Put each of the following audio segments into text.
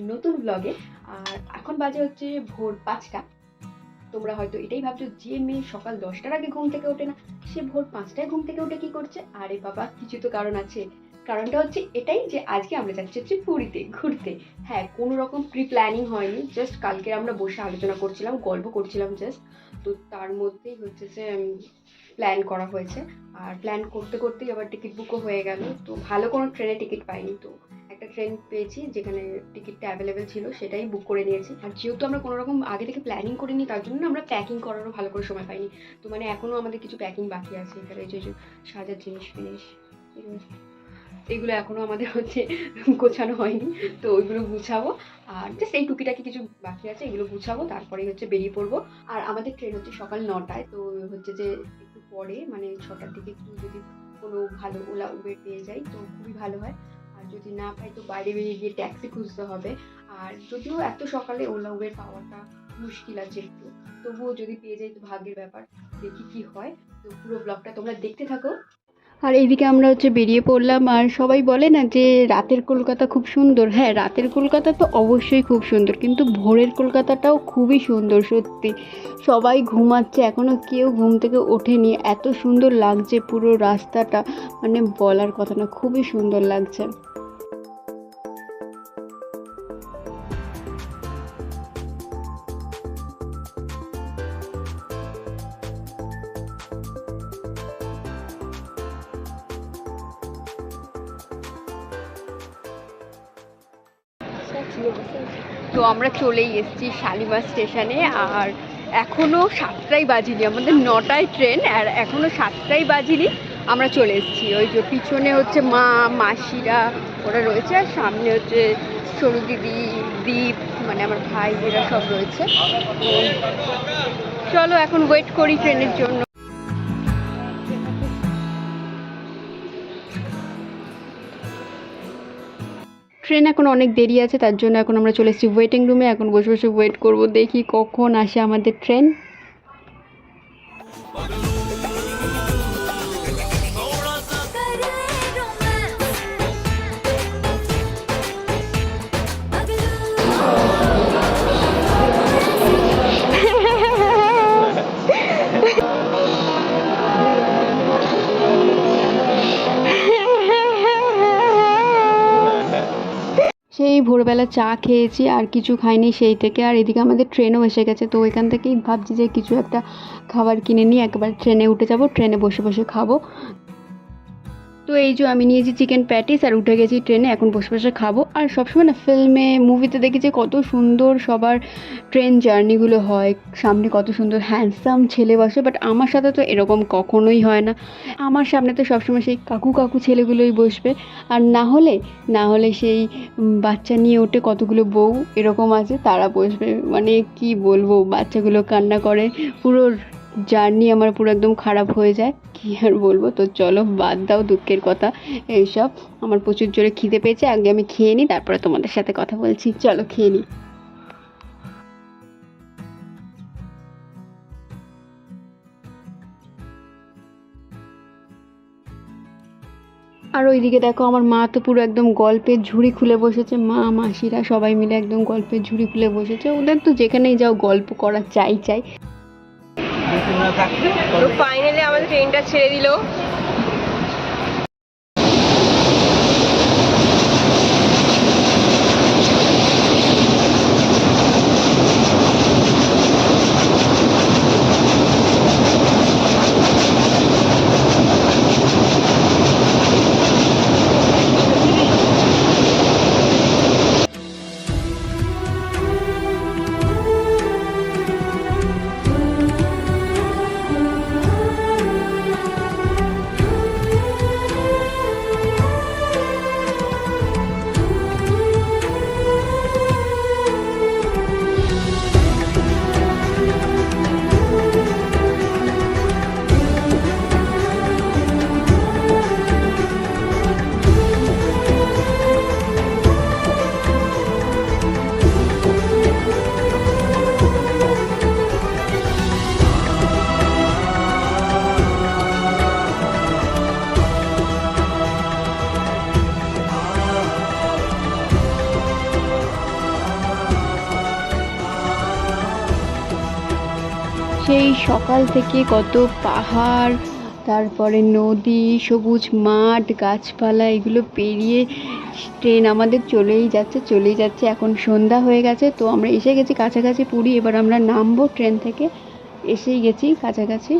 একটা নতুন ব্লগে আর এখন বাজে হচ্ছে ভোর পাঁচটা। তোমরা হয়তো এটাই ভাবছ, যে মেয়ে সকাল দশটার আগে ঘুম থেকে ওঠে না, সে ভোর পাঁচটায় ঘুম থেকে উঠে কি করছে? আরে বাবা, কিছু তো কারণ আছে। কারণটা হচ্ছে এটাই যে আজকে আমরা যাচ্ছি হচ্ছে পুরীতে, ঘুরতে। হ্যাঁ কোনো রকম প্রি প্ল্যানিং হয়নি জাস্ট কালকে আমরা বসে আলোচনা করছিলাম, গল্প করছিলাম জাস্ট তো তার মধ্যেই হচ্ছে যে প্ল্যান করা হয়েছে। আর প্ল্যান করতে করতেই আবার টিকিট বুকও হয়ে গেল। তো ভালো কোনো ট্রেনে টিকিট পাইনি তো। একটা ট্রেন পেয়েছি যেখানে টিকিটটা অ্যাভেলেবেল ছিল, সেটাই বুক করে নিয়েছি। আর যেহেতু আমরা কোনো রকম আগে থেকে প্ল্যানিং করিনি, তার জন্য আমরা প্যাকিং করারও ভালো করে সময় পাইনি। তো মানে এখনও আমাদের কিছু প্যাকিং বাকি আছে এখানে যে সাজার জিনিস ফিনিস এগুলো এখনও আমাদের হচ্ছে গোছানো হয়নি। তো ওইগুলো গুছাবো। আর জাস্ট এই টুকিটাকি কিছু বাকি আছে, এগুলো গুছাবো তারপরে হচ্ছে বেরিয়ে পড়ব। আর আমাদের ট্রেন হচ্ছে সকাল নটায়, তো হচ্ছে যে একটু পরে মানে ছটার দিকে একটু যদি কোনো ভালো ওলা উবের পেয়ে যাই, তো খুবই ভালো হয়। যদি না পাই তো বাইরে বেরিয়ে গিয়ে ট্যাক্সি খুঁজতে হবে। আর যদিও এত সকালে ওলা উবের পাওয়াটা মুশকিল আছে একটু, তবুও যদি পেয়ে যাই তো ভাগ্যের ব্যাপার, দেখি কি হয়। তো পুরো ব্লগটা তোমরা দেখতে থাকো। আর এইদিকে আমরা হচ্ছে বেরিয়ে পড়লাম, আর সবাই বলে না যে রাতের কলকাতা খুব সুন্দর। হ্যাঁ রাতের কলকাতা তো অবশ্যই খুব সুন্দর, কিন্তু ভোরের কলকাতাটাও খুবই সুন্দর সত্যি। সবাই ঘুমাচ্ছে এখনও কেউ ঘুম থেকে ওঠেনি। এত সুন্দর লাগছে পুরো রাস্তাটা মানে বলার কথা না, খুবই সুন্দর লাগছে। তো আমরা চলেই এসেছি শালিমার স্টেশনে, আর এখনও সাতটাই বাজিনি, আমাদের নটায় ট্রেন, আর এখনও সাতটাই বাজিনি, আমরা চলে এসেছি। ওই যে পিছনে হচ্ছে মা, মাসিরা ওরা রয়েছে, আর সামনে হচ্ছে সরু দিদি দীপ মানে আমার ভাই, এরা সব রয়েছে। চলো এখন ওয়েট করি ট্রেনের জন্য। ট্রেন এখন অনেক দেরি আছে, তার জন্য এখন আমরা চলে এসেছি ওয়েটিং রুমে এখন বসে বসে ওয়েট করব, দেখি কখন আসে আমাদের ট্রেন সেই ভোরবেলা চা খেয়েছি, আর কিছু খাইনি সেই থেকে। আর এদিকে আমাদের ট্রেনও এসে গেছে, তো এখান থেকেই ভাবছি যে কিছু একটা খাবার কিনে নিয়ে একবার ট্রেনে উঠে যাব, ট্রেনে বসে বসে খাব। তো এই যে আমি নিয়েছি চিকেন প্যাটিস আর উঠে গেছি ট্রেনে এখন বসে বসে খাব। আর সবসময় না ফিল্মে মুভিতে দেখেছি কত সুন্দর সবার ট্রেন জার্নিগুলো হয়, সামনে কত সুন্দর হ্যান্ডসাম ছেলে বসে বাট আমার সাথে তো এরকম কখনোই হয় না। আমার সামনে তো সবসময় সেই কাকু কাকু ছেলেগুলোই বসবে। আর না হলে না হলে সেই বাচ্চা নিয়ে ওঠে কতগুলো বউ এরকম আছে, তারা বসবে। মানে কি বলব, বাচ্চাগুলো কান্না করে, পুরো জার্নি আমার পুরো একদম খারাপ হয়ে যায়। কি আর বলব? তো চলো, বাদ দাও দুঃখের কথা, এইসব। আমার প্রচুর জোরে খিদে পেয়েছে, আগে আমি খেয়ে নিই তারপরে তোমাদের সাথে কথা বলছি। চলো, খেয়ে নিই আর ওইদিকে দেখো, আমার মা তো পুরো একদম গল্পের ঝুড়ি খুলে বসেছে। মা, মাসিরা সবাই মিলে একদম গল্পের ঝুড়ি খুলে বসেছে। ওদের তো যেখানেই যাও, গল্প করা চাই চাই। ফাইনালি আমাদের ট্রেনটা ছেড়ে দিল। সকাল থেকে কত পাহাড়, তারপরে নদী, সবুজ মাঠ, গাছপালা, এগুলো পেরিয়ে ট্রেন আমাদের চলেই যাচ্ছে চলেই যাচ্ছে। এখন সন্ধ্যা হয়ে গেছে, তো আমরা এসে গেছি কাছাকাছি পুরী, এবার আমরা নামবো ট্রেন থেকে। এসেই গেছি কাছাকাছি।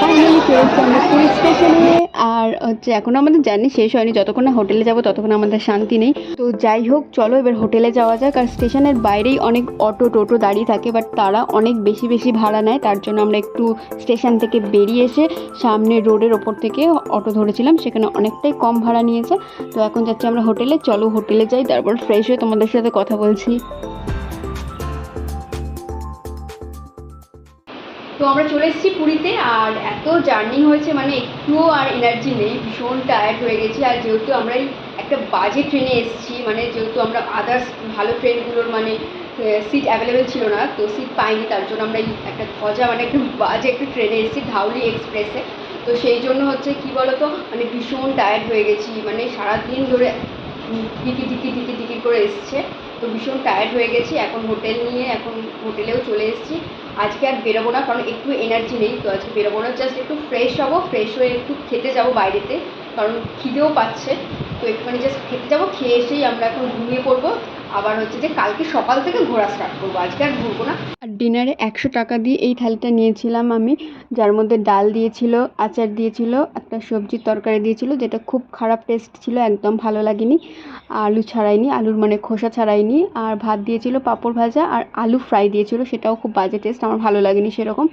ফাইনালি পুরী স্টেশনে আর হচ্ছে এখনও আমাদের জার্নি শেষ হয়নি। যতক্ষণ না হোটেলে যাব, ততক্ষণ আমাদের শান্তি নেই। তো যাই হোক, চলো এবার হোটেলে যাওয়া যাক। আর স্টেশনের বাইরেই অনেক অটো টোটো দাঁড়িয়ে থাকে বাট তারা অনেক বেশি বেশি ভাড়া নেয়। তার জন্য আমরা একটু স্টেশন থেকে বেরিয়ে এসে সামনে রোডের ওপর থেকে অটো ধরেছিলাম। সেখানে অনেকটাই কম ভাড়া নিয়েছে। তো এখন যাচ্ছি আমরা হোটেলে। চলো হোটেলে যাই, তারপর ফ্রেশ হয়ে তোমাদের সাথে কথা বলছি। তো আমরা চলে এসেছি পুরীতে, আর এত জার্নি হয়েছে মানে একটুও আর এনার্জি নেই, ভীষণ টায়ার্ড হয়ে গেছি। আর যেহেতু আমরা একটা বাজে ট্রেনে এসেছি মানে যেহেতু আমরা আদার্স ভালো ট্রেনগুলোর মানে সিট অ্যাভেলেবেল ছিল না, তো সিট পাইনি, তার জন্য আমরা একটা ধজা মানে একটু বাজে একটা ট্রেনে এসেছি ধাউলি এক্সপ্রেসে তো সেই জন্য হচ্ছে, কি বলতো মানে ভীষণ টায়ার্ড হয়ে গেছি মানে সারাদিন ধরে টিকি টিকি টিকি টিকি করে এসছে। তো ভীষণ টায়ার্ড হয়ে গেছি, এখন হোটেল নিয়ে, এখন হোটেলেও চলে এসেছি। আজকে আর বেরোবো না, কারণ একটু এনার্জি নেই, তো আজকে বেরোবো না। জাস্ট একটু ফ্রেশ হব ফ্রেশ হয়ে একটু খেতে যাব বাইরেতে, কারণ খিদেও পাচ্ছে। তো একটুখানি জাস্ট খেতে যাব, খেয়ে এসেই আমরা এখন ঘুমিয়ে পড়ব। আবার হচ্ছে যে কালকে সকাল থেকে ঘোরা স্টার্ট করব। আজকে আর ঘুরবো না। আর ডিনারে একশো টাকা দিয়ে এই থালিটা নিয়েছিলাম আমি। যার মধ্যে ডাল দিয়েছিল, আচার দিয়েছিল, একটা সবজির তরকারি দিয়েছিল, যেটা খুব খারাপ টেস্ট ছিল, একদম ভালো লাগেনি। আলু ছাড়াইনি, আলুর মানে খোসা ছাড়াইনি। আর ভাত দিয়েছিল পাঁপড় ভাজা, আর আলু ফ্রাই দিয়েছিল, সেটাও খুব বাজে টেস্ট আমার ভালো লাগেনি সেরকম।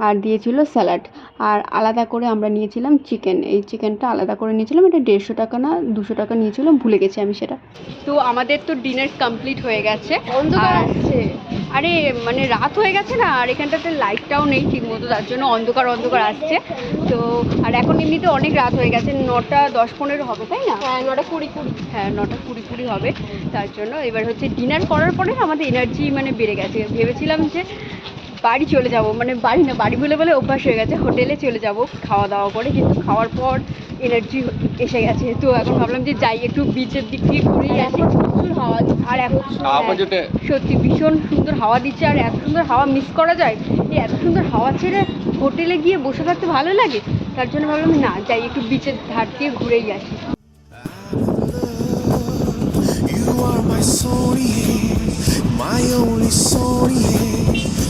আর দিয়েছিল স্যালাড। আর আলাদা করে আমরা নিয়েছিলাম চিকেন। এই চিকেনটা আলাদা করে নিয়েছিলাম এটা দেড়শো টাকা না দুশো টাকা নিয়েছিলাম ভুলে গেছি আমি সেটা। তো আমাদের তো ডিনার কমপ্লিট হয়ে গেছে। অন্ধকার আসছে আরে মানে রাত হয়ে গেছে না আর এখানটাতে লাইটটাও নেই ঠিক মতো তার জন্য অন্ধকার অন্ধকার আসছে। তো আর এখন এমনিতে অনেক রাত হয়ে গেছে নটা দশ পনেরো হবে তাই না? হ্যাঁ নটা কুড়ি কুড়ি। হ্যাঁ নটা কুড়ি কুড়ি হবে তার জন্য। এবার হচ্ছে ডিনার করার পরে আমাদের এনার্জি মানে বেড়ে গেছে। ভেবেছিলাম যে বাড়ি চলে যাব মানে বাড়ি না বাড়ি বলে বলে অভ্যাস হয়ে গেছে হোটেলে চলে যাব খাওয়া দাওয়া করে কিন্তু খাওয়ার পর এনার্জি এসে গেছে। তো এখন ভাবলাম যে যাই একটু বিচের দিক থেকে ঘুরেই আসি প্রচুর হাওয়া আর এখন সত্যি ভীষণ সুন্দর হাওয়া দিচ্ছে আর এত সুন্দর হাওয়া মিস করা যায়? এই এত সুন্দর হাওয়া ছেড়ে হোটেলে গিয়ে বসে থাকতে ভালো লাগে? তার জন্য ভাবলাম না যাই একটু বিচের ধার দিয়ে ঘুরেই আসি। You are my only Sony.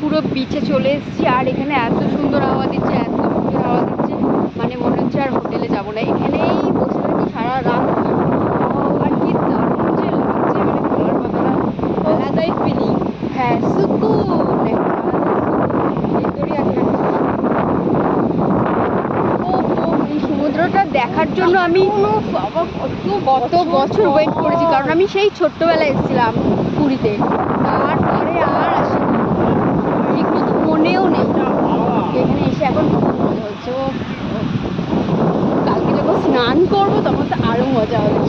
পুরো বিচে চলে এসেছি আর এখানে এত সুন্দর হাওয়া দিচ্ছে এত সুন্দর হাওয়া দিচ্ছে। মানে মনে হচ্ছে আর হোটেলে যাব না। এখানেই বসে থাকি সারা রাত। আর কি দারুণ যে লাগছে মানে বলার কথা না। আলাদাই ফিলিং হ্যাঁ সুকুন সমুদ্রটা দেখার জন্য আমি কত বছর ওয়েট করেছি। কারণ আমি সেই ছোট্টবেলায় এসেছিলাম পুরীতে তারপরে আর আসিনি ঠিক মতো মনেও নেই এখানে এসে এখন খুব মজা হচ্ছে ও কালকে যখন করব তখন তো আরও মজা হবে।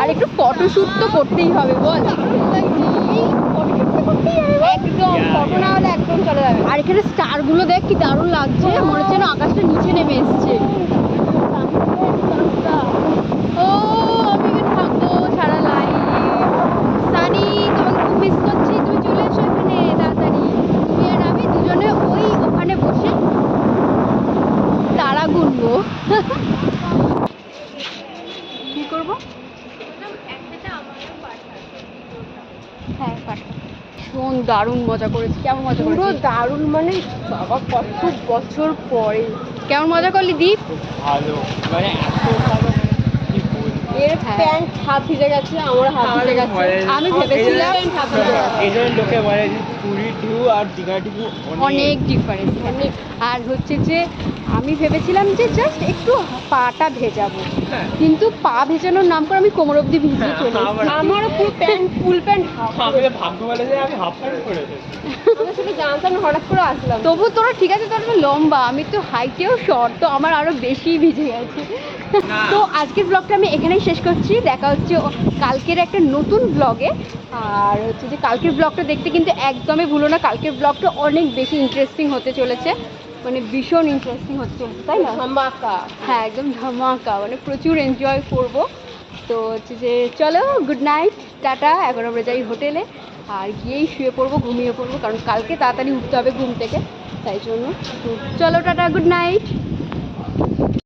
আর একটু ফটোশ্যুট তো করতেই হবে বল। একদম ফটো না হলে একদম চলে যাবে। আর এখানে স্টারগুলো দেখ কি দারুণ লাগছে মনে হচ্ছে না আকাশটা নিচে নেমে এসছে ও আমি এখানে থাকব সারা লাইফ সানি তোমাকে খুব মিস করছি তুমি চলে এসো এখানে তাড়াতাড়ি তুমি আর আমি দুজনে ওই ওখানে বসে তারা গুনবো কি করব হ্যাঁ পাঠা ভীষণ দারুণ মজা করেছি। কেমন মজা পুরো দারুণ মানে বাবা কত বছর পরে। কেমন মজা করলি দীপ? ভালো। মানে এত ভালো মানে এর হ্যাঁ। প্যান্ট হাফ ভিজে গেছে আমার হাফ ভিজে গেছে। আমি ভেবেছিলাম হাফ ভিজে গেছে। লোকে বলে যে পুরী ঢিউ আর দীঘা ঢিউ অনেক ডিফারেন্স অনেক। আর হচ্ছে যে আমি ভেবেছিলাম যে জাস্ট একটু পাটা ভেজাবো। হ্যাঁ। কিন্তু পা ভেজানোর নাম করে আমি কোমর অবধি ভিজিয়ে চলে এসেছি। আমারও পুরো প্যান্ট ফুল প্যান্ট হাফ আমি তো ভাগ্য বলে যে আমি হাফ প্যান্ট পরে এসেছি। আমরা শুধু জানতাম না হঠাৎ করে আসলাম। তবু তোরা ঠিক আছে তোরা তো লম্বা আমি তো হাইটেও শর্ট তো আমার আরও বেশি ভিজে গেছে। তো আজকের ব্লগটা আমি এখানেই শেষ করছি। দেখা হচ্ছে কালকের একটা নতুন ব্লগে আর হচ্ছে যে কালকের ব্লগটা দেখতে কিন্তু একদমই ভুলো না। কালকের ব্লগটা অনেক বেশি ইন্টারেস্টিং হতে চলেছে। মানে ভীষণ ইন্টারেস্টিং হচ্ছে তাই না? ধামাকা। হ্যাঁ একদম ধামাকা মানে প্রচুর এনজয় করব। তো হচ্ছে যে চলো গুড নাইট টাটা এখন আমরা যাই হোটেলে। আর গিয়েই শুয়ে পড়ব ঘুমিয়ে পড়ব কারণ কালকে তাড়াতাড়ি উঠতে হবে ঘুম থেকে তাই জন্য। চলো টাটা গুড নাইট